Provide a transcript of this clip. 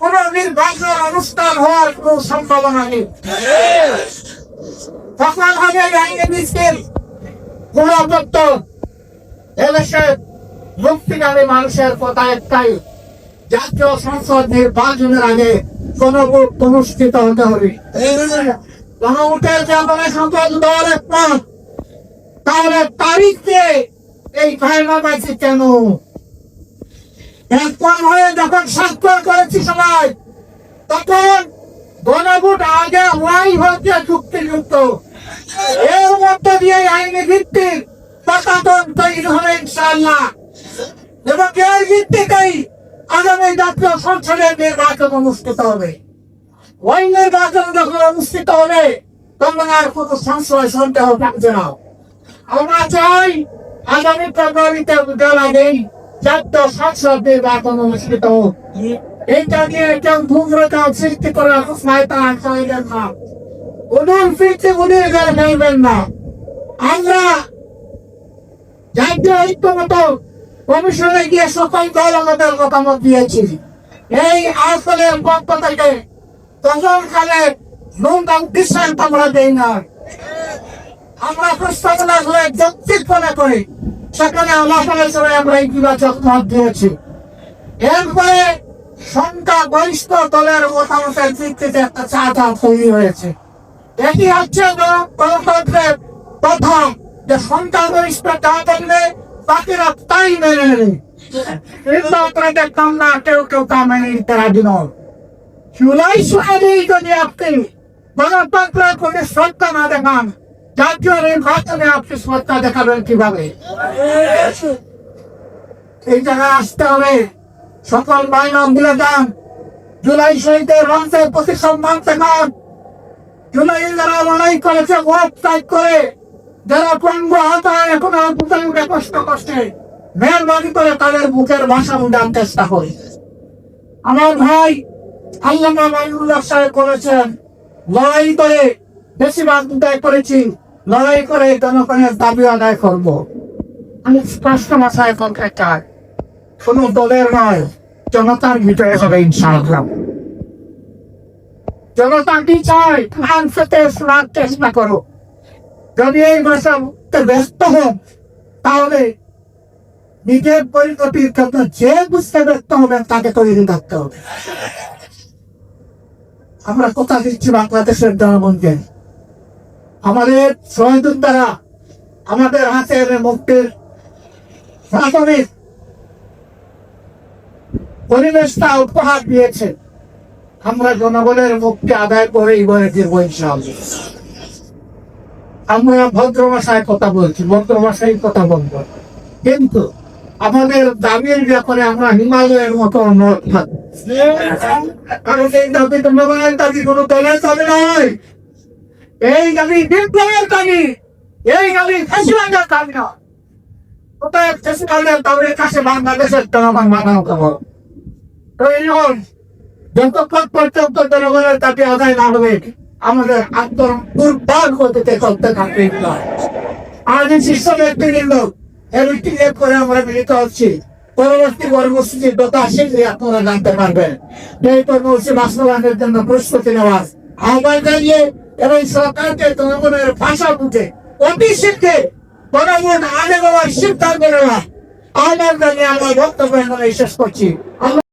কোন নির্বাচন অনুষ্ঠান হওয়ার কোন সম্ভাবনা নেই। তখন হবে মিছিল গুণাবত্ত এদেশের মুক্তিকামী মানুষের কথা একটাই, জাতীয় সংসদ নির্বাচনের আগে গণভোট অনুষ্ঠিত হতে হবে গণভোটের ব্যাপারে সকল দল একমত। তাহলে তারিখ দিয়ে এই ফাইমা পাইছে কেন একমত হয়ে যখন স্বাক্ষর করেছি সবাই, তখন গণভোট আগে হওয়াই হচ্ছে চুক্তিযুক্ত। এর মধ্য দিয়ে আইনি ভিত্তিক পতাতন তৈরি হবে ইনশাআল্লাহ। এবং এর ভিত্তিতেই আগামী জাতীয় সংসদের নির্বাচন অনুষ্ঠিত হবে। ওই নির্বাচন যখন অনুষ্ঠিত হবে, তখন আর কোনো সংশয়, সন্দেহ থাকবে না। আমরা চাই আগামী ফেব্রুয়ারিতে দেওয়া আগেই জাতীয় সংসদ নির্বাচন অনুষ্ঠিত নিয়ে ধূম্রতা সৃষ্টি চাইলেন না। না। আমরা জাতীয় ঐক্যমত কমিশনে গিয়ে সকল দল আমাদের মতামত দিয়েছি। এই আসলের পক্ষ তখন কালে আমরা দেই না আমরা প্রস্তাবনা করে যৌক্তিক মনে করি। সেখানে আল্লাহ আমরা ইতিবাচক মত দিয়েছি। এরপরে সংখ্যা গরিষ্ঠ দলের মতামতের ভিত্তিতে একটা চাঁদা তৈরি হয়েছে। এটি হচ্ছে গণতন্ত্রের প্রথম যে সংখ্যাগরিষ্ঠ যা বলবে বাকিরা তাই মেনে নেবে। দেখতাম না কেউ কেউ তা মেনে নিতে আপনি গণতন্ত্রের কোনো শ্রদ্ধা না দেখান জাতীয় নির্বাচনে আপনি শ্রদ্ধা দেখাবেন কীভাবে? এই জায়গায় আসতে হবে। সকল যান। জুলাই শহীদের রংসের প্রতি সম্মান দেখান জুলাই যারা লড়াই করেছে করে, যারা এখন উঠে কষ্ট কষ্টে মেহরবানি করে তাদের বুকের ভাষা উঠান চেষ্টা করি। আমার ভাই আল্লামা মাইনুল্লাহ সাহেব করেছেন লড়াই করে বেশিরভাগ উদয় করেছি। লড়াই করে জনগণের দাবি আদায় করব। আমি স্পষ্ট ভাষায় বলতে চাই কোন দলের নয় জনতার ভিতরে হবে ইনশাআল্লাহ। জনতা কি চায় শোনার চেষ্টা করো যদি এই ভাষাতে ব্যস্ত হন তাহলে নিজের পরিণতির জন্য যে বুঝতে ব্যস্ত হবেন তাকে তৈরি থাকতে হবে। আমরা কথা দিচ্ছি বাংলাদেশের জনগণকে। আমাদের সহযোগ দ্বারা আমাদের হাতের মুক্তির প্রাথমিক পরিবেশটা উপহার দিয়েছে। আমরা জনগণের মুক্তি আদায় ইনশাআল্লাহ। আমরা ভদ্র ভাষায় কথা বলছি ভদ্র ভাষায় কথা বলব। কিন্তু আমাদের দাবির ব্যাপারে আমরা হিমালয়ের মতো থাকব কারণ এই দাবি জনগণের দাবি কোনো দলের দাবি নয়। এই দাবি বিপ্লবের দাবি এই দাবি ফেসিবাদের দাবি নয় কোথায় ফেসিবাদের দাবির কাছে বাংলাদেশের জনগণ মানানো খবর প্রয়োজন যতক্ষণ পর্যন্ত জনগণের দাবি আদায় না হবে, আমাদের আন্দোলন দুর্বার গতিতে চলতে থাকবে আজ শীর্ষ নেতৃবৃন্দ এর উল্লেখ করে আমরা মিলিত হচ্ছি। পরবর্তী কর্মসূচির কথা শীঘ্রই আপনারা জানতে পারবেন। এই কর্মসূচি বাস্তবায়নের জন্য প্রস্তুতি নেওয়ার আহ্বান জানিয়ে এবং সরকারকে জনগণের ভাষা বুঝে, অতি শীঘ্রে জনগণ আগে দেওয়ার সিদ্ধান্ত নেওয়া। আমার জানিয়ে আমার বক্তব্য এখানে শেষ করছি।